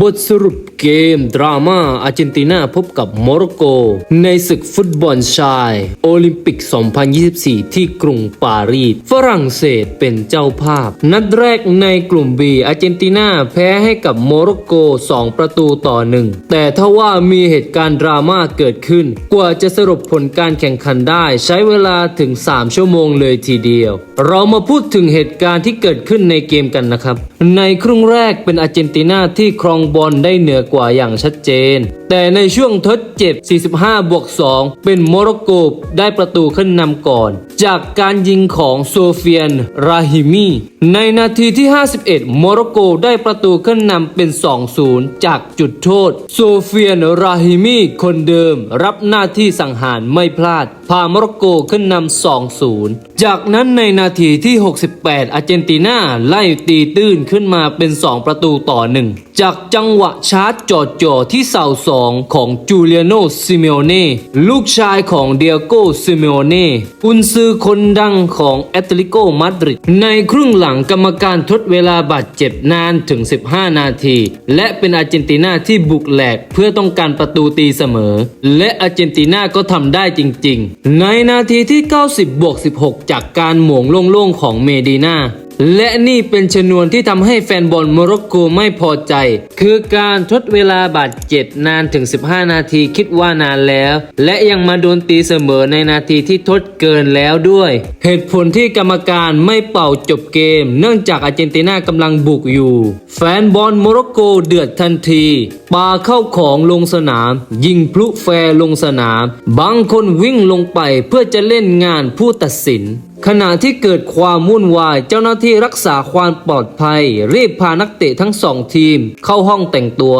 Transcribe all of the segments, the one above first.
บทสรุป เกม ดราม่าอาร์เจนตินาพบกับโมร็อกโก ในศึกฟุตบอลชาย โอลิมปิก 2024 ที่กรุงปารีส ฝรั่งเศสเป็นเจ้าภาพ นัดแรกในกลุ่ม B อาร์เจนตินาแพ้ให้กับโมร็อกโก 2 ประตูต่อหนึ่งแต่ถ้าว่ามีเหตุการณ์ดราม่าเกิดขึ้น กว่าจะสรุปผลการแข่งขันได้ใช้เวลาถึง 3 ชั่วโมงเลยทีเดียว เรามาพูดถึงเหตุการณ์ที่เกิดขึ้นในเกมกันนะครับ ในครึ่งแรกเป็นอาร์เจนตินาที่ครองบอลได้เหนือกว่าอย่างชัดเจน แต่ในช่วงทดเจ็บ 45 บวก 2 เป็นโมร็อกโกได้ประตูขึ้นนำก่อนจากการยิงของโซเฟียน ราฮิมี ในนาทีที่ 51 โมร็อกโกได้ประตูขึ้นนำเป็น 2-0 จากจุดโทษ โซเฟียน ราฮิมี คนเดิม รับหน้าที่สังหารไม่พลาด พาโมร็อกโกขึ้นนำ 2-0 จากนั้นในนาทีที่ 68 อาร์เจนตินาไล่ตีตื้นขึ้นมาเป็น 2 ประตูต่อ 1 จากจังหวะชาร์จจอดจ่อที่เสาสองของจูเลียโนซิเมโอเน่ลูกชายของเดียโกซิเมโอเน่กุนซืือคนดังของแอตเลติโกมาดริดในครึ่งหลังกรรมการทดเวลาบาดเจ็บนานถึง 15 นาที และเป็นอาร์เจนตินาที่บุกแหลกเพื่อต้องการประตูตีเสมอ และอาร์เจนตินาก็ทำได้จริง ๆ ในนาทีที่ 90บวก16 จากการหม่งโล่งๆของเมดีนา และนี่เป็นชนวนที่ทำให้แฟนบอลโมร็อกโกไม่พอใจ คือการทดเวลาบาดเจ็บนานถึง 15 นาทีคิดว่านานแล้ว และยังมาโดนตีเสมอในนาทีที่ทดเกินแล้วด้วย เหตุผลที่กรรมการไม่เป่าจบเกม เนื่องจากอาร์เจนตินากำลังบุกอยู่ แฟนบอลโมร็อกโกเดือดทันที ปาเข้าของลงสนาม ยิงพลุแฟร์ลงสนาม บางคนวิ่งลงไปเพื่อจะเล่นงานผู้ตัดสิน ขณะที่เกิดความวุ่นวายเจ้าหน้าที่รักษาความปลอดภัย รีบพานักเตะทั้งสองทีม เข้าห้องแต่งตัว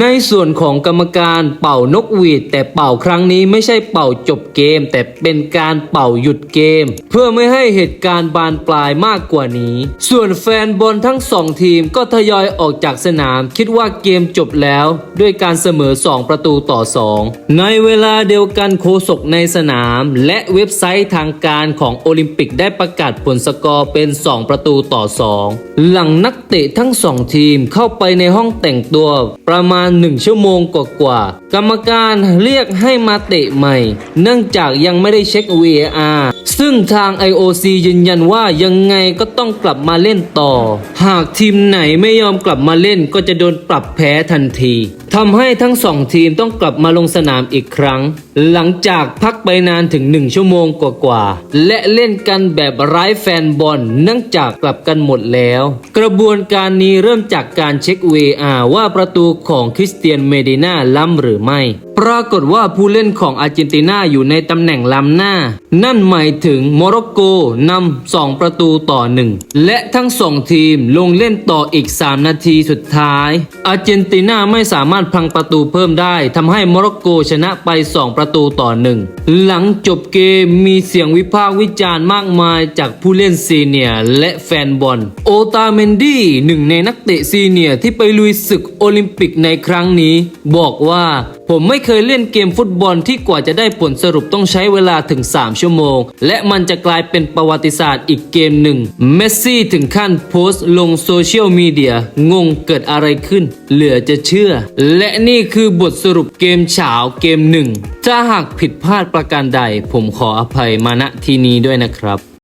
ในส่วนของกรรมการเป่านกหวีด แต่เป่าครั้งนี้ไม่ใช่เป่าจบเกม แต่เป็นการเป่าหยุดเกม เพื่อไม่ให้เหตุการณ์บานปลายมากกว่านี้ ส่วนแฟนบอลทั้งสองทีมก็ทยอยออกจากสนาม คิดว่าเกมจบแล้วด้วยการเสมอ 2 ประตูต่อ 2 ในเวลาเดียวกันโคศกในสนาม และเว็บไซต์ทางการของโอลิมปิกได้ประกาศผลสกอร์เป็น 2 ประตูต่อ 2 หลังนักเตะทั้ง 2 ทีมเข้าไปในห้องแต่งตัวประมาณ 1 ชั่วโมงกว่า กรรมการเรียกให้มาเตะใหม่ เนื่องจากยังไม่ได้เช็ค VAR ซึ่งทาง IOC ยืนยันว่ายังไงก็ต้องกลับมาเล่นต่อ หากทีมไหนไม่ยอมกลับมาเล่นก็จะโดนปรับแพ้ทันที ทำให้ทั้งสองทีมต้องกลับมาลงสนามอีกครั้ง หลังจากพักไปนานถึง 1 ชั่วโมงกว่าๆ และเล่นกันแบบไร้แฟนบอลเนื่องจากกลับกันหมดแล้ว กระบวนการนี้เริ่มจากการเช็ค VAR ว่าประตูของคริสเตียนเมดิน่าล้ำหรือไม่ ปรากฏว่าผู้เล่นของอาร์เจนตินาอยู่ในตำแหน่งล้ำหน้า นั่นหมายถึงโมร็อกโกนำ2ประตูต่อหนึ่งและทั้งสองทีมลงเล่นต่ออีก 3 นาทีสุดท้าย อาร์เจนตินาไม่สามารถพังประตูเพิ่มได้ทำให้โมร็อกโกชนะไป 2 ประตูต่อหนึ่งหลังจบเกมมีเสียงวิพากษ์วิจารณ์มากมายจากผู้เล่นซีเนียร์และแฟนบอล โอตาเมนดี้หนึ่งในนักเตะซีเนียร์ที่ไปลุยศึกโอลิมปิกในครั้งนี้ บอกว่า ผมไม่เคยเล่นเกมฟุตบอลที่กว่าจะได้ผลสรุปต้องใช้เวลาถึง 3 ชั่วโมง และมันจะกลายเป็นประวัติศาสตร์อีกเกมหนึ่ง เมสซี่ถึงขั้นโพสต์ลงโซเชียลมีเดียงงเกิดอะไรขึ้น เหลือจะเชื่อ และนี่คือบทสรุปเกมเฉาเกมหนึ่งถ้าหากผิดพลาดประการใด ผมขออภัยมาณที่นี้ด้วยนะครับ